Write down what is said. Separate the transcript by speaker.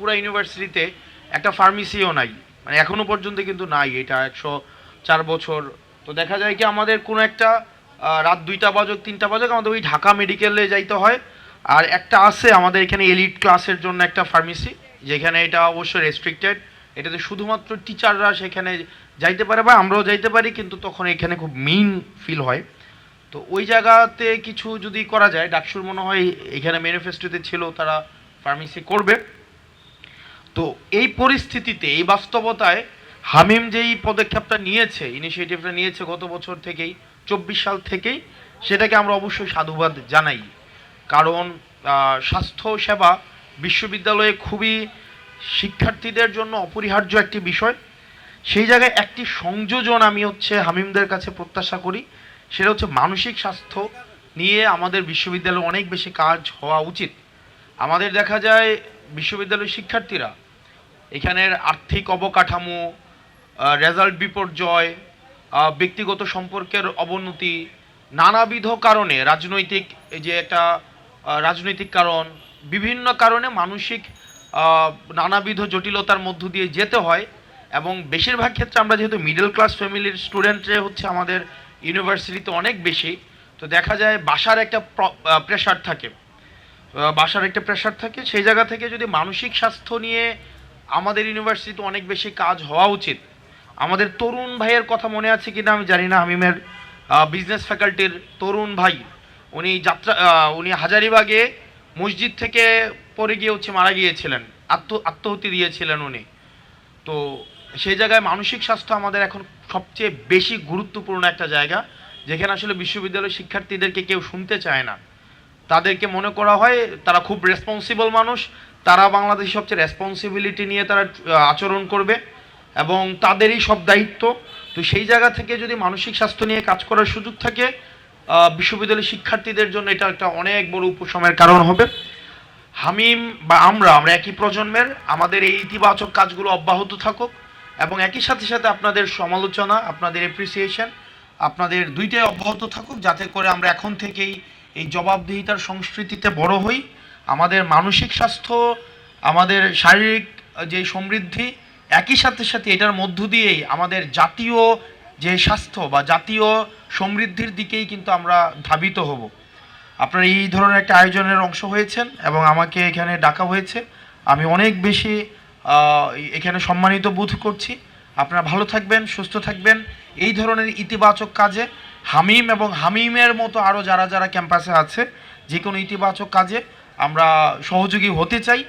Speaker 1: পুরা ইউনিভার্সিটিতে একটা ফার্মেসিও নাই। মানে এখনও পর্যন্ত কিন্তু নাই, এটা একশো চার বছর। তো দেখা যায় কি আমাদের কোনো একটা রাত দুইটা বাজক, তিনটা বাজক, আমাদের ওই ঢাকা মেডিকেলে যাইতে হয়। আর একটা আছে আমাদের এখানে এলিট ক্লাসের জন্য একটা ফার্মেসি যেখানে এটা অবশ্যই রেস্ট্রিক্টেড এটাতে শুধুমাত্র টিচাররা সেখানে যাইতে পারে বা আমরাও যাইতে পারি, কিন্তু তখন এখানে খুব মিন ফিল হয়। তো ওই জায়গাতে কিছু যদি করা যায়, ডাকসুর মনে হয় এখানে ম্যানিফেস্টোতে ছিল, তারা ফার্মেসি করবে। তো এই পরিস্থিতিতে, এই বাস্তবতায় হামিম যেই পদক্ষেপটা নিয়েছে ইনিশিয়েটিভটা নিয়েছে গত বছর থেকেই, চব্বিশ সাল থেকেই, সেটাকে আমরা অবশ্যই সাধুবাদ জানাই। কারণ স্বাস্থ্য সেবা বিশ্ববিদ্যালয়ে খুবই শিক্ষার্থীদের জন্য অপরিহার্য একটি বিষয়। সেই জায়গায় একটি সংযোজন আমি হচ্ছে হামিমদের কাছে প্রত্যাশা করি। সেটা হচ্ছে মানসিক স্বাস্থ্য নিয়ে আমাদের বিশ্ববিদ্যালয়ে অনেক বেশি কাজ হওয়া উচিত। আমাদের দেখা যায় বিশ্ববিদ্যালয়ের শিক্ষার্থীরা এখানের আর্থিক অবকাঠামো রেজাল্ট বিপর্যয় ব্যক্তিগত সম্পর্কের অবনতি, নানাবিধ কারণে রাজনৈতিক, এই যে একটা রাজনৈতিক কারণ, বিভিন্ন কারণে মানসিক নানাবিধ জটিলতার মধ্য দিয়ে যেতে হয় এবং বেশিরভাগ ক্ষেত্রে আমরা যেহেতু মিডল ক্লাস ফ্যামিলির স্টুডেন্টরে হচ্ছে আমাদের ইউনিভার্সিটিতে অনেক বেশি, তো দেখা যায় বাসার একটা প্রেশার থাকে। বাসার একটা প্রেশার থাকে, সেই জায়গা থেকে যদি মানসিক স্বাস্থ্য নিয়ে আমাদের ইউনিভার্সিটিতে অনেক বেশি কাজ হওয়া উচিত। আমাদের তরুণ ভাইয়ের কথা মনে আছে কিনা আমি জানি না, হামিমের বিজনেস ফ্যাকাল্টির তরুণ ভাই। উনি যাত্রা উনি হাজারিবাগে মসজিদ থেকে পড়ে গিয়ে হচ্ছে মারা গিয়েছিলেন, আত্ম আত্মহতি দিয়েছিলেন উনি। তো সেই জায়গায় মানসিক স্বাস্থ্য আমাদের এখন সবচেয়ে বেশি গুরুত্বপূর্ণ একটা জায়গা, যেখানে আসলে বিশ্ববিদ্যালয়ের শিক্ষার্থীদেরকে কেউ শুনতে চায় না। তাদেরকে মনে করা হয় তারা খুব রেসপন্সিবল মানুষ, তারা বাংলাদেশের সবচেয়ে রেসপন্সিবিলিটি নিয়ে তারা আচরণ করবে এবং তাদেরই সব দায়িত্ব। তো সেই জায়গা থেকে যদি মানসিক স্বাস্থ্য নিয়ে কাজ করার সুযোগ থাকে বিশ্ববিদ্যালয়ের শিক্ষার্থীদের জন্য এটা একটা অনেক বড় উপশমের কারণ হবে। হামিম বা আমরা আমরা একই প্রজন্মের, আমাদের এই ইতিবাচক কাজগুলো অব্যাহত থাকুক এবং একই সাথে সাথে আপনাদের সমালোচনা, আপনাদের এপ্রিসিয়েশন আপনাদের দুইটাই অব্যাহত থাকুক, যাতে করে আমরা এখন থেকেই এই জবাবদিহিতার সংস্কৃতিতে বড় হই। আমাদের মানসিক স্বাস্থ্য, আমাদের শারীরিক যে সমৃদ্ধি, একই সাথে সাথে এটার মধ্য দিয়েই আমাদের জাতীয় যে স্বাস্থ্য বা জাতীয় সমৃদ্ধির দিকেই কিন্তু আমরা ধাবিত হব। আপনারা এই ধরনের একটা আয়োজনের অংশ হয়েছেন এবং আমাকে এখানে ডাকা হয়েছে। আমি অনেক বেশি এখানে সম্মানিত বোধ করছি। আপনারা ভালো থাকবেন, সুস্থ থাকবেন। এই ধরনের ইতিবাচক কাজে হামিম এবং হামিমের মতো আরও যারা যারা ক্যাম্পাসে আছে যে কোনো ইতিবাচক কাজে আমরা সহযোগী হতে চাই।